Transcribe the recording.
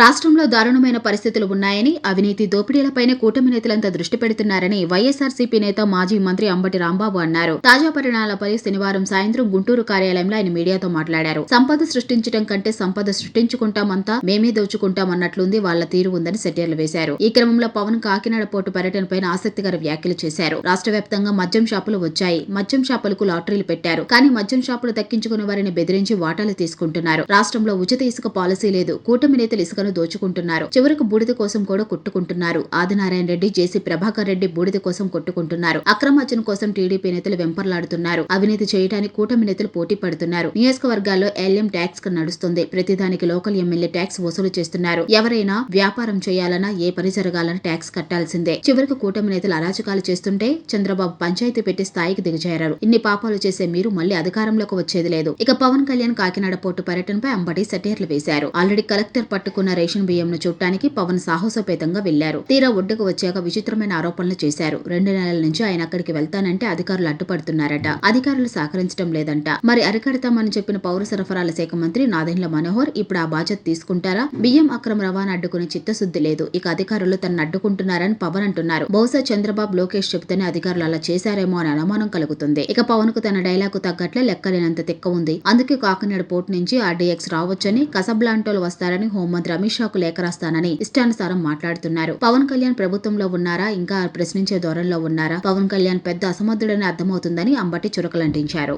రాష్ట్రంలో దారుణమైన పరిస్థితులు ఉన్నాయని అవినీతి దోపిడీలపైనే కూటమి నేతలంతా దృష్టి పెడుతున్నారని వైఎస్ఆర్సీపీ నేత మాజీ మంత్రి అంబటి రాంబాబు అన్నారు. తాజా పరిణామాలపై శనివారం సాయంత్రం గుంటూరు కార్యాలయంలో ఆయన మీడియాతో మాట్లాడారు. సంపద సృష్టించడం కంటే సంపద సృష్టించుకుంటామంతా మేమే దోచుకుంటామన్నట్లుంది వాళ్ళ తీరు ఉందని సెటర్లు వేశారు. ఈ క్రమంలో పవన్ కాకినాడ పోర్టు పర్యటనపై ఆసక్తికర వ్యాఖ్యలు చేశారు. రాష్ట్ర వ్యాప్తంగా మద్యం షాపులు వచ్చాయి. మద్యం షాపులకు లాటరీలు పెట్టారు. కానీ మద్యం షాపులు దక్కించుకున్న వారిని బెదిరించి వాటాలు తీసుకుంటున్నారు. రాష్ట్రంలో ఉచిత ఇసుక పాలసీ లేదు. కూటమి నేతలు ఇసుక ఇసుకను దోచుకుంటున్నారు. చివరకు బూడిద కోసం కూడా కొట్టుకుంటున్నారు. ఆదినారాయణ రెడ్డి జేసీ ప్రభాకర్ రెడ్డి బూడిద కోసం కొట్టుకుంటున్నారు. అక్రమార్జన కోసం టీడీపీ నేతలు వెంపర్లాడుతున్నారు. అవినీతి చేయడానికి కూటమి నేతలు పోటీ పడుతున్నారు. నియోజకవర్గాల్లో ఎల్ఎం ట్యాక్స్ నడుస్తుంది. ప్రతిదానికి లోకల్ ఎమ్మెల్యే ట్యాక్స్ వసూలు చేస్తున్నారు. ఎవరైనా వ్యాపారం చేయాలన్నా ఏ పని జరగాలన్నా ట్యాక్స్ కట్టాల్సిందే. చివరికి కూటమి నేతలు అరాచకాలు చేస్తుంటే చంద్రబాబు పంచాయతీ పెట్టి స్థాయికి దిగజారారు. ఇన్ని పాపాలు చేసే మీరు మళ్ళీ అధికారంలోకి వచ్చేది లేదు. ఇక పవన్ కళ్యాణ్ కాకినాడ పోర్టు పర్యటనపై అంబటి సెటైర్లు వేశారు. ఆల్రెడీ కలెక్టర్ పట్టుకున్న రేషన్ బియ్యంను చూడటానికి పవన్ సాహసోపేతంగా వెళ్ళారు. తీరా ఒడ్డుకు వచ్చాక విచిత్రమైన ఆరోపణలు చేశారు. రెండు నెలల నుంచి ఆయన అక్కడికి వెళ్తానంటే అధికారులు అడ్డుపడుతున్నారట. అధికారులు సహకరించడం లేదంట. మరి అరికడతామని చెప్పిన పౌర సరఫరాల శాఖ మంత్రి నాదెండ్ల మనోహర్ ఇప్పుడు ఆ బాధ్యత తీసుకుంటారా? బియ్యం అక్రమ రవాణా అడ్డుకునే చిత్తశుద్ధి లేదు. ఇక అధికారులు తనను అడ్డుకుంటున్నారని పవన్ అంటున్నారు. బహుశా చంద్రబాబు లోకేష్ చెబితేనే అధికారులు అలా చేశారేమో అని అనుమానం కలుగుతుంది. ఇక పవన్కు తన డైలాగు తగ్గట్లే లెక్కలేనంత తిక్క ఉంది. అందుకే కాకినాడ పోర్టు నుంచి ఆర్డీఎక్స్ రావచ్చని కసబ్లాంటోలు వస్తారని హోంమంత్రి అమిత్ షాకు లేఖ రాస్తానని ఇష్టానుసారం మాట్లాడుతున్నారు. పవన్ కళ్యాణ్ ప్రభుత్వంలో ఉన్నారా? ఇంకా ప్రశ్నించే ధోరణిలో ఉన్నారా? పవన్ కళ్యాణ్ పెద్ద అసమర్థుడని అర్థమవుతుందని అంబటి చురకలంటించారు.